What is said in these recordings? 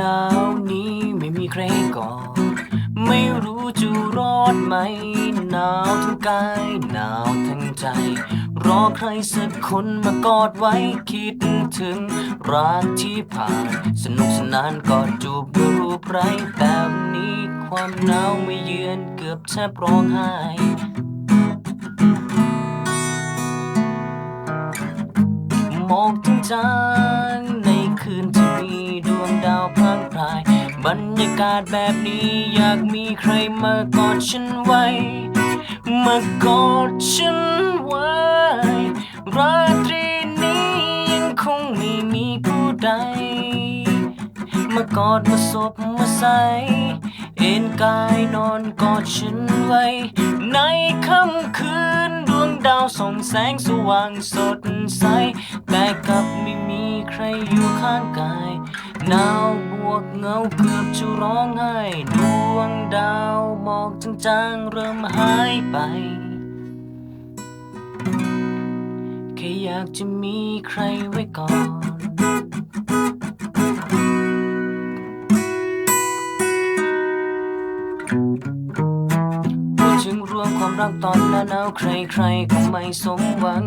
นาวนี้ไม่มีใครก่อนไม่รู้จะรอดไหม หนาวทั้งกายหนาวทั้งใจ รอใครสักคนมากอดไว้คิดถึงรักที่ผ่าน สนุกสนานกอดจูบดูรูปไรแต่วันนี้ความหนาวไม่เยือนเกือบแทบร้องไห้มอกจาง บรรยากาศแบบนี้อยากมีใครมากอดฉันไว้ มากอดฉันไว้ ราตรีนี้ยังคงไม่มีผู้ใด มากอดมาศพมาใส่เอ็นกายนอนกอดฉันไว้ ในค่ำคืนดวงดาวส่องแสงสว่างสดใส แต่กลับไม่มีใครอยู่ข้างกาย หนาวบวกเหงาเกือบจะร้องไห้ดวงดาวหมอกจางๆเริ่มหายไป แค่อยากจะมีใครไว้ก่อนพูดถึงเรื่องความรักตอนหน้าหนาวใครๆก็ไม่สมหวัง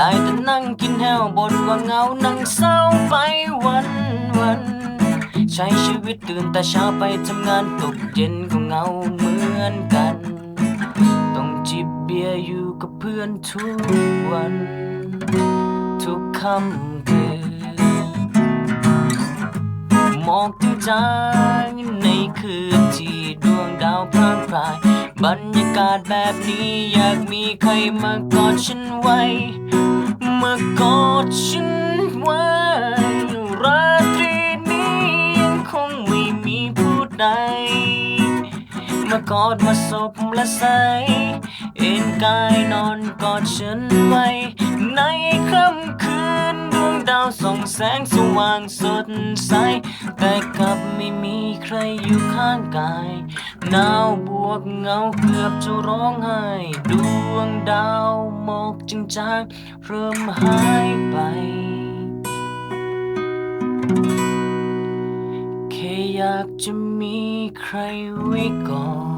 ได้แต่นั่งกินแห้วบนว่าเหงานั่งเศร้าไปวันวัน ใช้ชีวิตตื่นแต่เช้าไปทำงานตกเย็นก็เหงาเหมือนกัน ต้องจิบเบียร์อยู่กับเพื่อนทุกวัน ทุกค่ำคืนมอกจางๆในคืนที่ดวงดาวพร่างพรายบรรยากาศแบบนี้อยากมีใครมากอดฉันไว้ มากอดฉันไว้ราตรีนี้ยังคงไม่มีผู้ใด มากอดมาศพและใส เอ็นกายนอนกอดฉันไว้ ในค่ำคืนดวงดาวส่องแสงสว่างสดใส แต่กลับไม่มีใครอยู่ข้างกาย หนาวบวกเหงาเกือบจะร้องไห้ดวงดาว มอกจางๆเริ่มหายไป แค่อยากจะมีใครไว้ก่อน